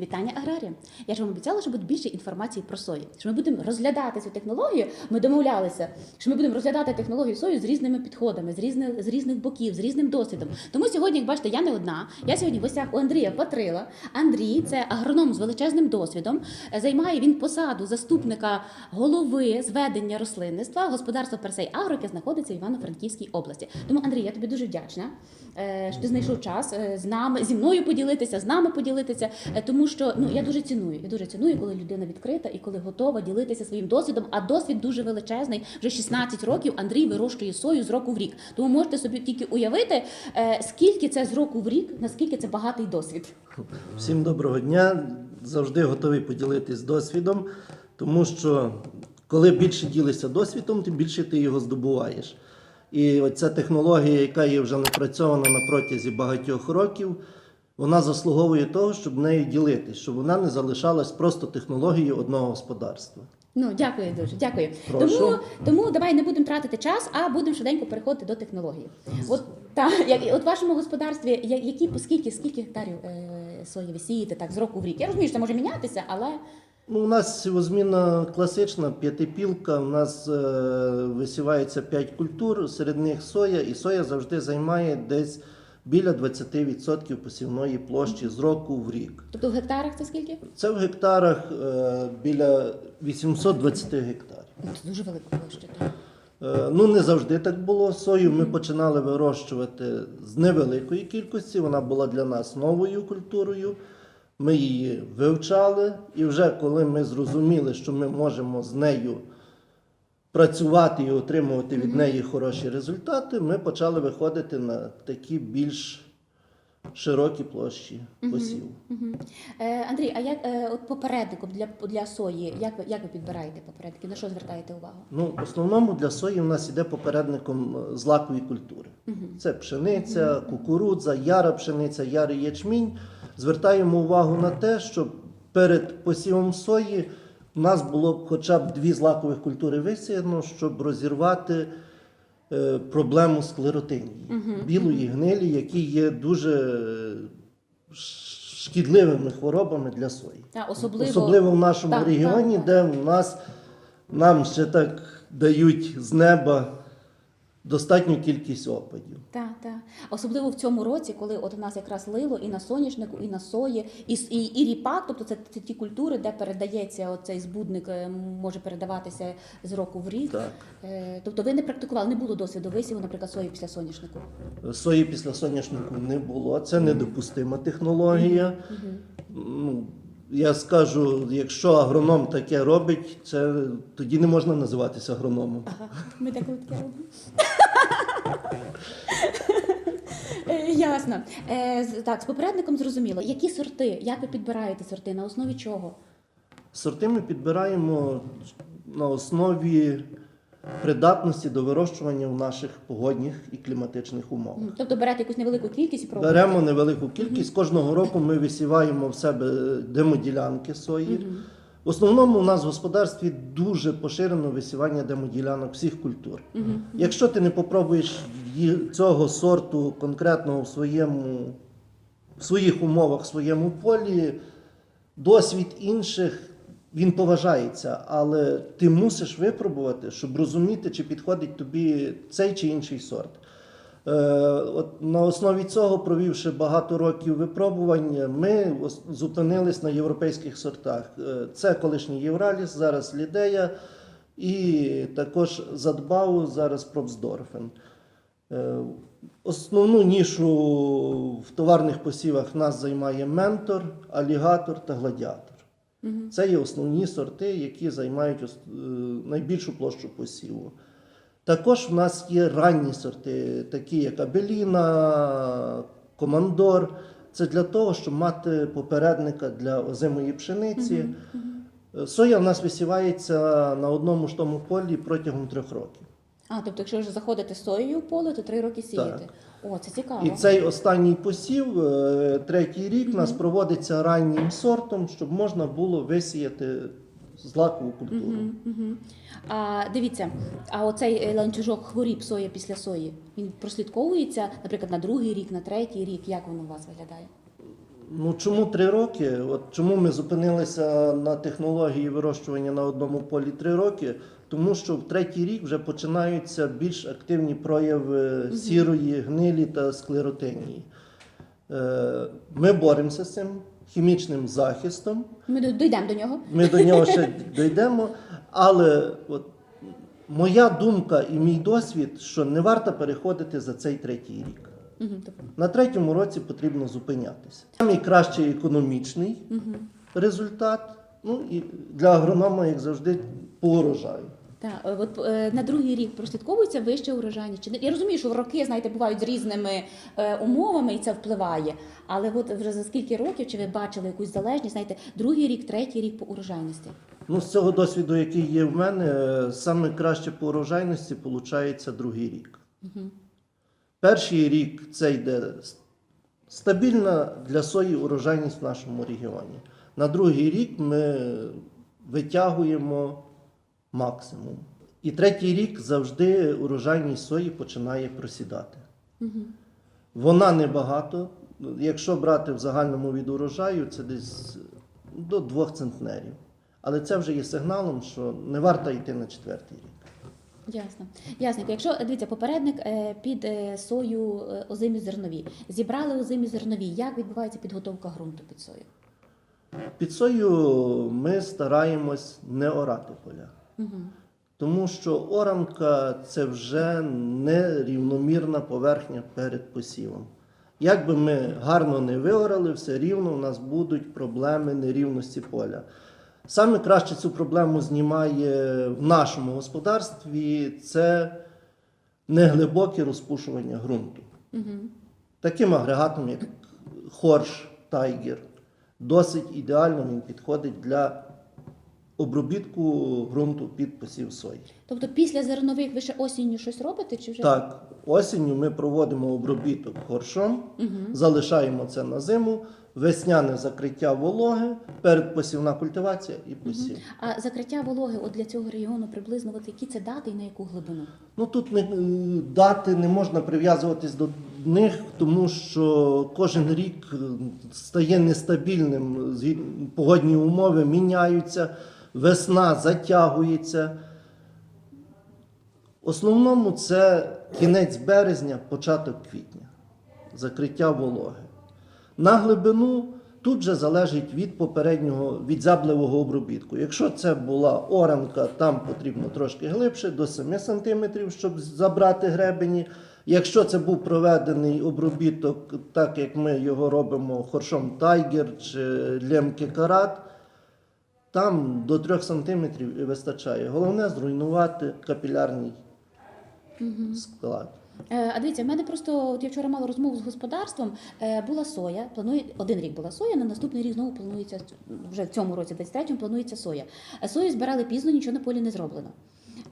Вітання аграріям. Я ж вам обіцяла, що буде більше інформації про сою. Що ми будемо розглядати цю технологію. Ми домовлялися, що ми будемо розглядати технологію сою з різними підходами, з різних з різних боків, з різним досвідом. Тому сьогодні, як бачите, я не одна. Я сьогодні в гостях у Андрія Патрила. Андрій це агроном з величезним досвідом. Займає він посаду заступника голови зведення рослинництва господарства Персей Агро, яке знаходиться в Івано-Франківській області. Тому, Андрій, я тобі дуже вдячна, е, що ти знайшов час е, з нами зі мною поділитися, з нами поділитися, е, тому що ну я дуже ціную. Я дуже ціную, коли людина відкрита і коли готова ділитися своїм досвідом. А досвід дуже величезний. Вже 16 років Андрій вирощує сою з року в рік. Тому можете собі тільки уявити, е, скільки це з року в рік, наскільки це багатий досвід. Всім доброго дня. Завжди готовий поділитись досвідом, тому що коли більше ділишся досвідом, тим більше ти його здобуваєш. І оця технологія, яка є вже напрацьована на протязі багатьох років, вона заслуговує того, щоб нею ділитись, щоб вона не залишалась просто технологією одного господарства. Ну, дякую дуже, дякую. Прошу. Тому, тому давай не будемо тратити час, а будемо швиденько переходити до технології. От та як от в вашому господарстві, які скільки скільки гектарів е, сої ви сієте так з року в рік? Я розумію, що це може мінятися, але Ну, у нас сівозміна класична, п'ятипілка. У нас е, висівається 5 культур, серед них соя, і соя завжди займає десь біля 20% посівної площі з року в рік. тобто в гектарах це скільки? Це в гектарах е, біля 820 гектарів. Ну, Це дуже велика площа. Так. Е, Ну, не завжди так було. Сою ми починали вирощувати з невеликої кількості. Вона була для нас новою культурою. Ми її вивчали, і вже коли ми зрозуміли, що ми можемо з нею працювати і отримувати від неї хороші результати, ми почали виходити на такі більш широкі площі посіву. Мгм. Е, Андрій, а як е, от попередником для, для сої, як ви, як ви підбираєте попередники? На що звертаєте увагу? Ну, в основному для сої в нас іде попередником е, злакові культури. Це пшениця, кукурудза, яра пшениця, ярий ячмінь. Звертаємо увагу на те, щоб перед посівом сої в нас було б хоча б дві злакових культури висіяно, щоб розірвати е, проблему склеротинії, білої гнилі, які є дуже е, шкідливими хворобами для сої. Та, особливо, Особливо в нашому Так, регіоні, так, де в нас нам ще так дають з неба достатню кількість опадів. Так, так. Особливо в цьому році, коли от у нас якраз лило і на соняшнику, і на сої, і, і, і ріпак, тобто це, це ті культури, де передається оцей збудник, е, може передаватися з року в рік. Так. Е, Тобто ви не практикували, не було досвіду висіву, наприклад, сої після соняшнику. Сої після соняшнику не було. Це недопустима технологія. Ну, я скажу, якщо агроном таке робить, це тоді не можна називатися агрономом. Ага, ми деколи таке робимо. Е, Ясно. Е, з- Так, з попередником зрозуміло. Які сорти? Як ви підбираєте сорти? На основі чого? Сорти ми підбираємо на основі придатності до вирощування в наших погодних і кліматичних умовах. М, Тобто берете якусь невелику кількість і пробуєте? Беремо невелику кількість. Кожного року ми висіваємо в себе демоділянки сої. В основному у нас в господарстві дуже поширено висівання демоділянок всіх культур. Якщо ти не попробуєш цього сорту конкретно в своєму в своїх умовах, в своєму полі, досвід інших він поважається, але ти мусиш випробувати, щоб розуміти, чи підходить тобі цей чи інший сорт. Е, от на основі цього, провівши багато років випробувань, ми зупинились на європейських сортах. Е, Це колишній Євраліс, зараз Лідея і також Задбау, зараз Пробсдорфен. Е, Основну нішу в товарних посівах нас займає ментор, алігатор та гладіатор. Це є основні сорти, які займають найбільшу площу посіву. Також в нас є ранні сорти, такі як Абеліна, Командор. Це для того, щоб мати попередника для озимої пшениці. Соя в нас висівається на одному ж тому полі протягом трьох років. А, тобто, якщо вже заходите соєю в поле, то три роки сієте. Так. О, це цікаво. І цей останній посів, е, третій рік, у нас проводиться раннім сортом, щоб можна було висіяти злакову культуру. Мгм, мгм. А дивіться, а оцей е, ланцюжок хворіб соя після сої, він прослідковується, наприклад, на другий рік, на третій рік. Як воно у вас виглядає? Ну чому три роки? От чому ми зупинилися на технології вирощування на одному полі три роки? Тому що в третій рік вже починаються більш активні прояви сірої, гнилі та склеротинії. Е, Ми боремося з цим хімічним захистом. Ми дійдемо до нього. Ми до нього ще дійдемо. Але от, моя думка і мій досвід, що не варто переходити за цей третій рік. Тобто, На третьому році потрібно зупинятися. Найкращий економічний результат. Ну і для агронома, як завжди, по урожаю. Так, е, от е, на другий рік прослідковується вища урожайність. Чи не- я розумію, що роки, знаєте, бувають з різними е, умовами, і це впливає. Але от вже за скільки років чи ви бачили якусь залежність? Знаєте, другий рік, третій рік по урожайності? Ну, з цього досвіду, який є в мене, е, саме краще по урожайності виходить другий рік. Перший рік це йде с- стабільна для сої урожайність в нашому регіоні. На другий рік ми витягуємо максимум. І третій рік завжди урожайність сої починає просідати. Вона небагато. Якщо брати в загальному від урожаю, це десь до 2 центнерів. Але це вже є сигналом, що не варто йти на четвертий рік. Ясно. Ясненько. Якщо дивіться, попередник е, під е, сою е, озимі зернові, зібрали озимі зернові. Як відбувається підготовка ґрунту під сою? Під сою ми стараємось не орати поля. Тому що оранка це вже нерівномірна поверхня перед посівом. Як би ми гарно не виорали, все рівно у нас будуть проблеми нерівності поля. Саме краще цю проблему знімає в нашому господарстві це неглибоке розпушування ґрунту. Таким агрегатом, як хорш, тайгер, досить ідеально він підходить для обробітку ґрунту під посів сої. Тобто після зернових ви ще осінню щось робите? Чи вже Так, осінню ми проводимо обробіток хоршом, залишаємо це на зиму, весняне закриття вологи, передпосівна культивація і посів. а закриття вологи от для цього регіону приблизно от які це дати і на яку глибину? Ну тут не, е, дати не можна прив'язуватись до них, тому що кожен рік е, стає нестабільним. Погодні умови міняються, весна затягується. В основному це кінець березня, початок квітня, закриття вологи. На глибину тут же залежить від попереднього від зяблевого обробітку. Якщо це була оранка, там потрібно трошки глибше, до 7 см, щоб забрати гребені. Якщо це був проведений обробіток, так як ми його робимо хоршом тайгер чи лемки карат, там до 3 см вистачає. Головне зруйнувати капілярний склад. Е, А дивіться, в мене просто от я вчора мала розмову з господарством. Е, була соя, планує один рік була соя. На наступний рік знову планується вже в цьому році, 23-му, планується соя. Е, Сою збирали пізно, нічого на полі не зроблено.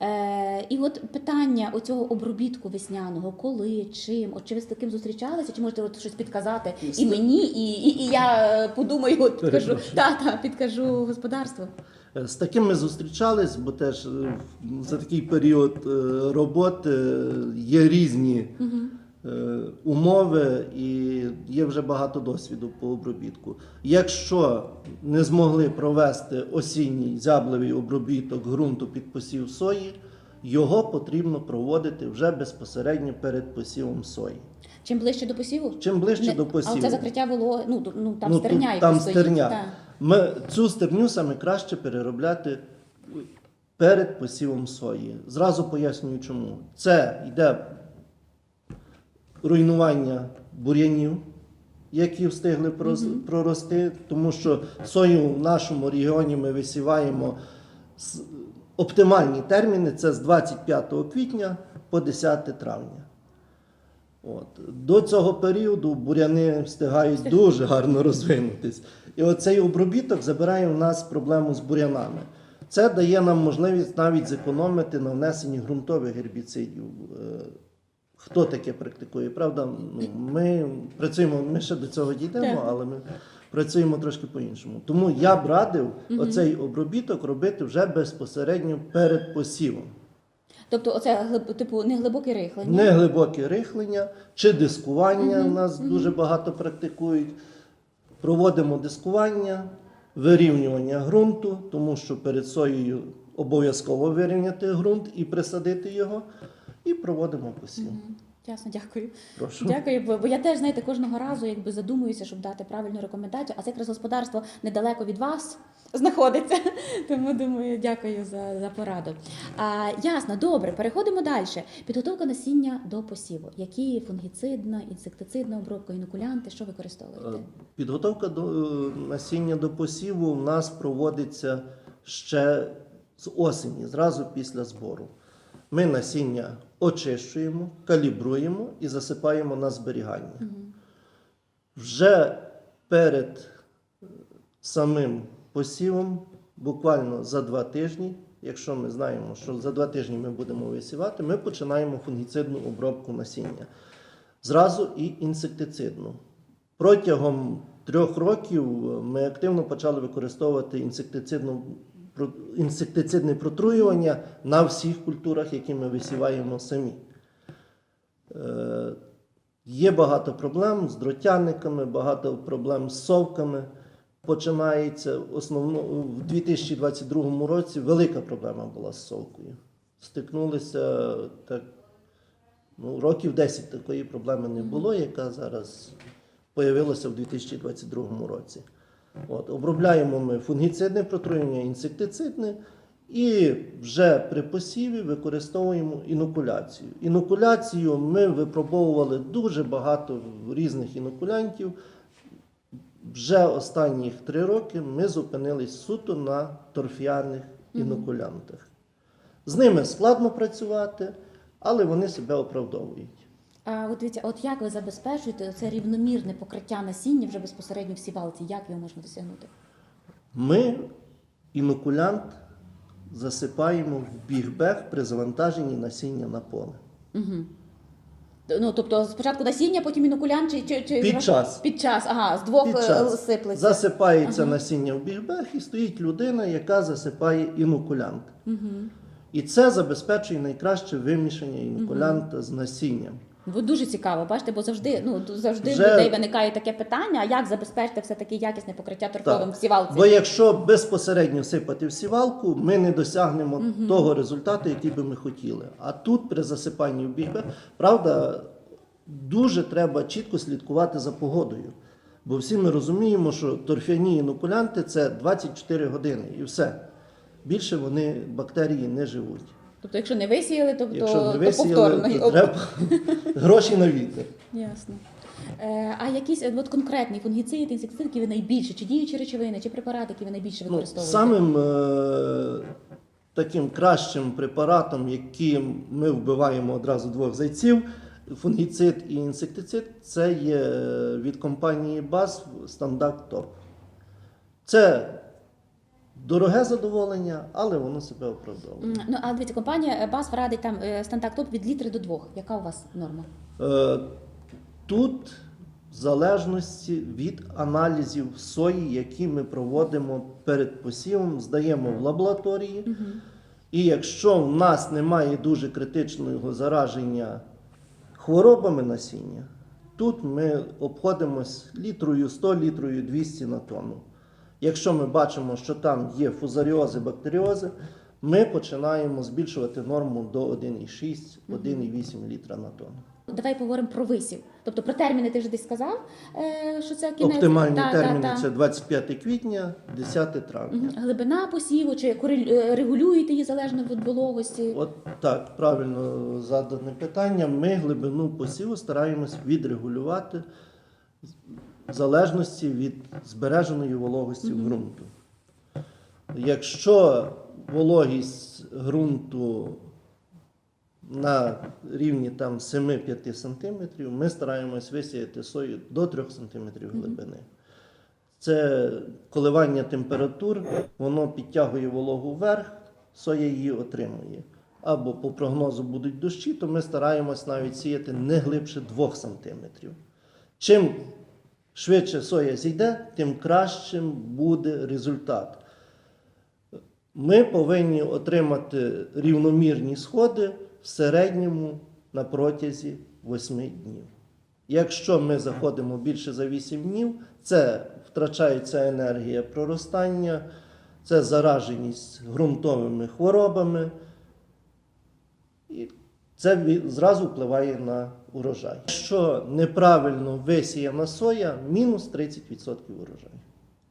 Е, і от питання оцього обробітку весняного, коли, чим, от чи ви з таким зустрічалися, чи можете от щось підказати і мені, і, і, і я е, подумаю, от підкажу, та, та, підкажу господарству. Е, З таким ми зустрічались, бо теж за такий період роботи є різні е, умови і є вже багато досвіду по обробітку. Якщо не змогли провести осінній зяблевий обробіток ґрунту під посів сої, його потрібно проводити вже безпосередньо перед посівом сої. Чим ближче до посіву? Чим ближче Не- до А посіву. це закриття воло, ну, ну там Ну, стерня тут, там якось стоїть. стерня. та. Ми, цю стерню саме краще переробляти перед посівом сої. Зразу пояснюю чому. Це йде руйнування бур'янів, які встигли прорости, тому що сою в нашому регіоні ми висіваємо оптимальні терміни це з 25 квітня по 10 травня. От. До цього періоду буряни встигають дуже гарно розвинутись. І оцей обробіток забирає у нас проблему з бурянами. Це дає нам можливість навіть зекономити на внесенні ґрунтових гербіцидів. Хто таке практикує? Правда, ну, ми працюємо, ми ще до цього дійдемо, але ми працюємо трошки по-іншому. Тому я б радив оцей обробіток робити вже безпосередньо перед посівом. Тобто, оце типу не глибоке рихлення. Не глибоке рихлення чи дискування у нас дуже багато практикують. проводимо дискування, вирівнювання ґрунту, тому що перед соєю обов'язково вирівняти ґрунт і присадити його, і проводимо посів. Ясно, дякую. Прошу. Дякую, бо, бо я теж знаєте кожного разу якби задумуюся, щоб дати правильну рекомендацію. А це якраз господарство недалеко від вас знаходиться. Тому думаю, дякую за, за пораду. А, ясно, добре, переходимо далі. Підготовка насіння до посіву. Які фунгіцидна, інсектицидна обробка, інокулянти, що використовуєте? Е, Підготовка до е, насіння до посіву в нас проводиться ще з осені, зразу після збору. Ми насіння очищуємо, калібруємо і засипаємо на зберігання. Вже перед е, самим посівом, буквально за два тижні, якщо ми знаємо, що за два тижні ми будемо висівати, ми починаємо фунгіцидну обробку насіння. Зразу і інсектицидну. Протягом трьох років ми активно почали використовувати інсектицидну, інсектицидне протруювання на всіх культурах, які ми висіваємо самі. Е, Є багато проблем з дротяниками, багато проблем з совками. Починається основно в 2022 році велика проблема була з совкою. Стикнулися так, ну, років 10 такої проблеми не було, яка зараз появилася в 2022 році. От, обробляємо ми фунгіцидне протруєння, інсектицидне, і вже при посіві використовуємо інокуляцію. Інокуляцію ми випробовували дуже багато різних інокулянтів. Вже останніх три роки ми зупинились суто на торфіальних інокулянтах. З ними складно працювати, але вони себе оправдовують. А от дивіться, от як ви забезпечуєте це рівномірне покриття насіння вже безпосередньо в сівалці? Як його можна досягнути? Ми інокулянт засипаємо в бігбег при завантаженні насіння на поле. Угу. Ну, тобто спочатку насіння, потім інокулянт чи, чи, чи Під час. Під час, ага, з двох Під е, час сиплеться. засипається насіння в бігбег і стоїть людина, яка засипає інокулянт. Угу. І це забезпечує найкраще вимішання інокулянта з насінням. Бо дуже цікаво, бачите, бо завжди, ну завжди Вже- в людей виникає таке питання: а як забезпечити все таки якісне покриття торфовим в сівалці? Бо якщо безпосередньо сипати в сівалку, ми не досягнемо того результату, який би ми хотіли. А тут при засипанні в бігбег, правда, дуже треба чітко слідкувати за погодою. Бо всі ми розуміємо, що торфяні інокулянти це 24 години і все. Більше вони бактерії не живуть. Тобто, якщо не висіяли, то, Якщо то, не то повторно. то треба гроші на вітер. Ясно. Е, а якісь е, от конкретні фунгіциди, інсектициди, які ви найбільше, чи діючі речовини, чи препарати, які ви найбільше Ну, використовуєте? самим е, таким кращим препаратом, яким ми вбиваємо одразу двох зайців, фунгіцид і інсектицид, це є е, від компанії BAS стандарт ТОП. Це дороге задоволення, але воно себе оправдовує. Ну, а дивіться, компанія БАС радить там е, стандарт топ від літри до двох. Яка у вас норма? Е, Тут в залежності від аналізів сої, які ми проводимо перед посівом, здаємо в лабораторії. І якщо в нас немає дуже критичного зараження хворобами насіння, тут ми обходимось літрою 100, літрою 200 на тонну. Якщо ми бачимо, що там є фузаріози, бактеріози, ми починаємо збільшувати норму до 1,6-1,8 літра на тонну. Давай поговоримо про висів. Тобто про терміни ти вже десь сказав, е, що це кінець. Оптимальні та, терміни та. це 25 квітня, 10 травня. Глибина посіву, чи е, регулюєте її залежно від вологості? От так, правильно задане питання. Ми глибину посіву стараємось відрегулювати залежності від збереженої вологості ґрунту. Якщо вологість ґрунту на рівні там 7-5 см, ми стараємось висіяти сою до 3 см глибини. Це коливання температур, воно підтягує вологу вверх, соя її отримує. Або по прогнозу будуть дощі, то ми стараємось навіть сіяти не глибше 2 см. Чим швидше соя зійде, тим кращим буде результат. Ми повинні отримати рівномірні сходи в середньому на протязі 8 днів. Якщо ми заходимо більше за 8 днів, це втрачається енергія проростання, це зараженість ґрунтовими хворобами. І це зразу впливає на урожай. Якщо неправильно висіяна соя, мінус 30% урожаю.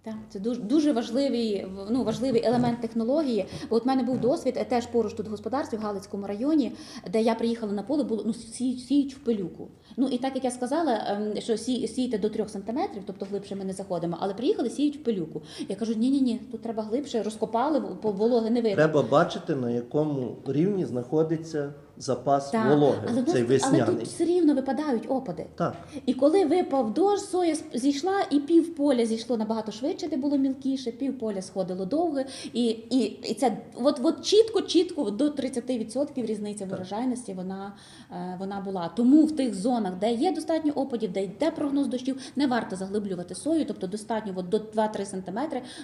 Так, це дуже дуже важливий ну, важливий елемент технології. Бо от в мене був досвід теж поруч тут в господарстві в Галицькому районі, де я приїхала на поле, було ну сі- сіють в пилюку. Ну і так як я сказала, ем, що сі, сіяти до трьох сантиметрів, тобто глибше ми не заходимо, але приїхали сіють в пилюку. Я кажу, ні, ні, ні, тут треба глибше, розкопали, бо вологи не видно. Треба бачити, на якому рівні знаходиться запас Так, вологи, але, цей тут- але весняний. тут все рівно випадають опади. Так. І коли випав дощ, соя зійшла, і пів поля зійшло набагато швидше, де було мілкіше, пів поля сходило довге. І, і, і це от, от чітко, чітко до 30% різниця в урожайності вона, е, вона була. Тому в тих зонах, де є достатньо опадів, де йде прогноз дощів, не варто заглиблювати сою, тобто достатньо от, до 2-3 см,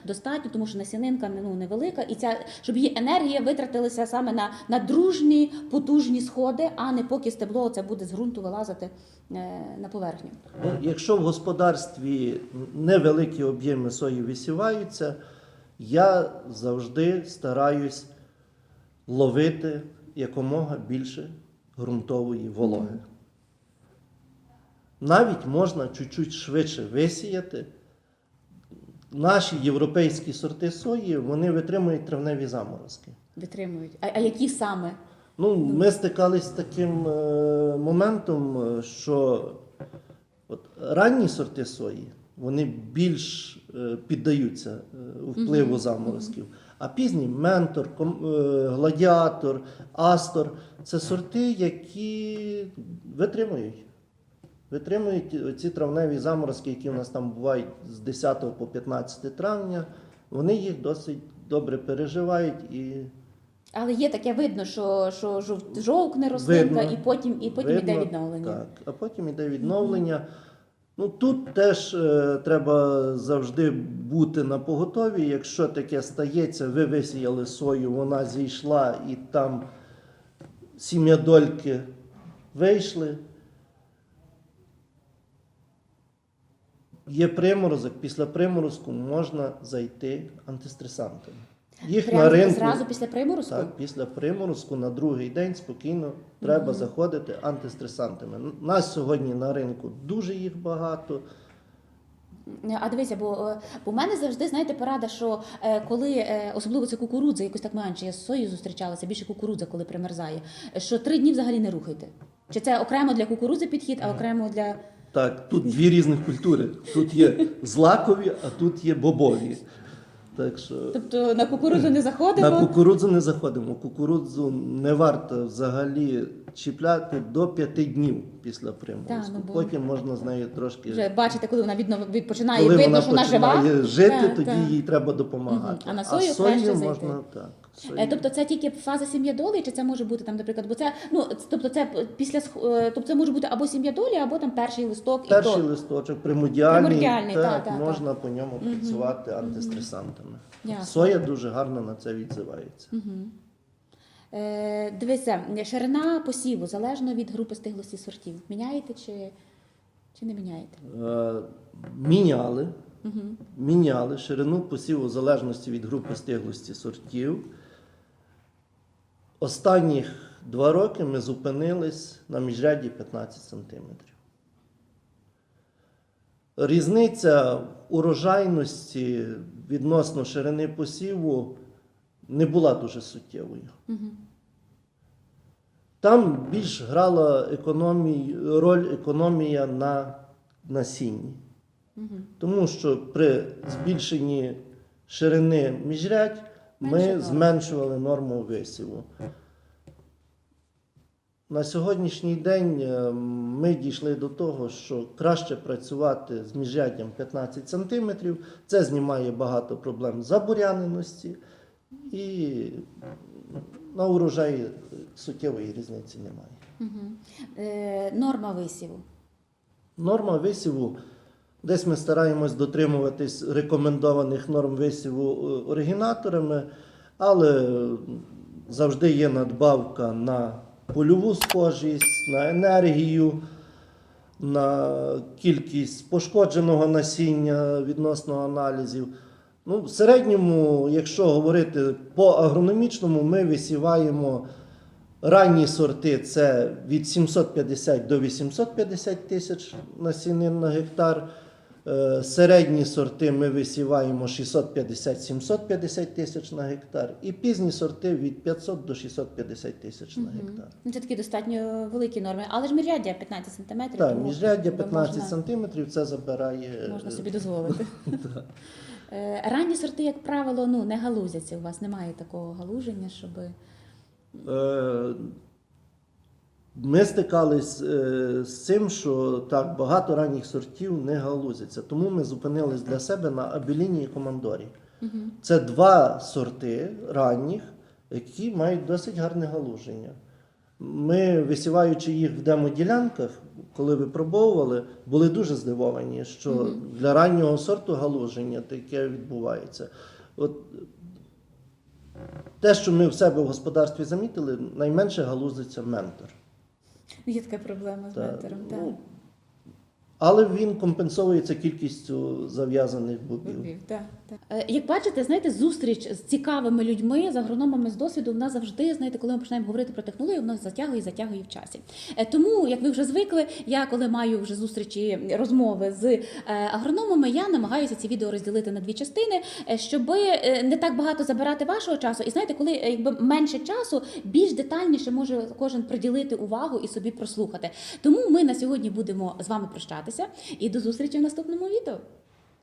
достатньо, тому що насінинка ну, невелика, і ця, щоб її енергія витратилася саме на, на дружні, потужні сходи, а не поки стебло це буде з ґрунту вилазити на поверхню. Ну, Якщо в господарстві невеликі об'єми сої висіваються, я завжди стараюсь ловити якомога більше ґрунтової вологи. Навіть можна чуть-чуть швидше висіяти. Наші європейські сорти сої вони витримують травневі заморозки. Витримують. А, а які саме? Ну, ми стикались з таким е, моментом, е, що от, ранні сорти сої вони більш е, піддаються е, впливу заморозків. А пізні ментор, ком- е, гладіатор, астор це сорти, які витримують. Витримують ці травневі заморозки, які у нас там бувають з 10 по 15 травня. Вони їх досить добре переживають і Але є таке видно, що, що жовкне рослинка, Видно. і потім, і потім Видно, йде відновлення. Так, а потім йде відновлення. Ну тут теж е, треба завжди бути на поготові. Якщо таке стається, ви висіяли сою, вона зійшла і там сім'ядольки вийшли. Є приморозок, після приморозку можна зайти антистресантами. Їх Прямо на ринку зразу після приморозку? так, після приморозку на другий день спокійно треба заходити антистресантами. Нас сьогодні на ринку дуже їх багато. А дивися, бо, е, бо в мене завжди, знаєте, порада, що е, коли, е, особливо це кукурудза, якось так менше, я з соєю зустрічалася, більше кукурудза, коли примерзає, що три дні взагалі не рухайте. Чи це окремо для кукурудзи підхід, а окремо для. Так, тут дві різних культури. Тут є злакові, а тут є бобові. Так що Тобто на кукурудзу не заходимо. на кукурудзу не заходимо. Кукурудзу не варто взагалі чіпляти до п'яти днів після приморозку. Ну, бо- Потім можна з нею трошки. Вже бачите, коли вона відно відпочинає, Коли видно, вона що вона жива. починає жити, Та, тоді та. їй треба допомагати. Мгм. А на сою краще зайти. можна так. Е, Тобто це тільки фаза сім'ядолі, чи це може бути там, наприклад, бо це ну тобто це після е, тобто це може бути або сім'ядолі, або там перший листок Перший і то. листочок примудіальний, Примордіальний, так, так, так, можна по ньому працювати антистресантами. Ясно. Соя дуже гарно на це відзивається. Е, дивися, ширина посіву залежно від групи стиглості сортів. Міняєте чи, чи не міняєте? Е, міняли, міняли ширину посіву в залежності від групи стиглості сортів. Останніх два роки ми зупинились на міжряді 15 сантиметрів. Різниця урожайності відносно ширини посіву не була дуже суттєвою. Там більш грала економій, роль економія на насінні. Тому що при збільшенні ширини міжрядь ми зменшували норму висіву. На сьогоднішній день е, ми дійшли до того, що краще працювати з міжряддям 15 см. Це знімає багато проблем забуряненості і на урожаї суттєвої різниці немає. Угу. Е, норма висіву. Норма висіву. Десь ми стараємось дотримуватись рекомендованих норм висіву е, оригінаторами, але завжди є надбавка на польову схожість, на енергію, на кількість пошкодженого насіння відносно аналізів. Ну, в середньому, якщо говорити по агрономічному, ми висіваємо ранні сорти це від 750 до 850 тисяч насінин на гектар. Е, Середні сорти ми висіваємо 650-750 тисяч на гектар. І пізні сорти від 500 до 650 тисяч на гектар. Ну, Це такі достатньо великі норми, але ж міжряддя 15 сантиметрів. Так, міжряддя 15 можна- сантиметрів це забирає. Можна е, собі дозволити. Е, Ранні сорти, як правило, ну не галузяться. У вас немає такого галуження, щоб Е, Ми стикались е, з цим, що так багато ранніх сортів не галузяться. Тому ми зупинились для себе на абіліні і командорі. Це два сорти ранніх, які мають досить гарне галуження. Ми, висіваючи їх в демоділянках, коли випробовували, були дуже здивовані, що для раннього сорту галуження таке відбувається. От те, що ми в себе в господарстві замітили, найменше галузиться ментор. Ну, є така проблема з Та, ментором. так. ну, але він компенсується кількістю зав'язаних бобів. Бобів, так, так. Е, Як бачите, знаєте, зустріч з цікавими людьми, з агрономами з досвіду, вона завжди, знаєте, коли ми починаємо говорити про технологію, вона затягує затягує в часі. Е, Тому, як ви вже звикли, я коли маю вже зустрічі розмови з е, агрономами, я намагаюся ці відео розділити на дві частини, щоб не так багато забирати вашого часу. І знаєте, коли якби менше часу, більш детальніше може кожен приділити увагу і собі прослухати. Тому ми на сьогодні будемо з вами прощатися і до зустрічі в наступному відео.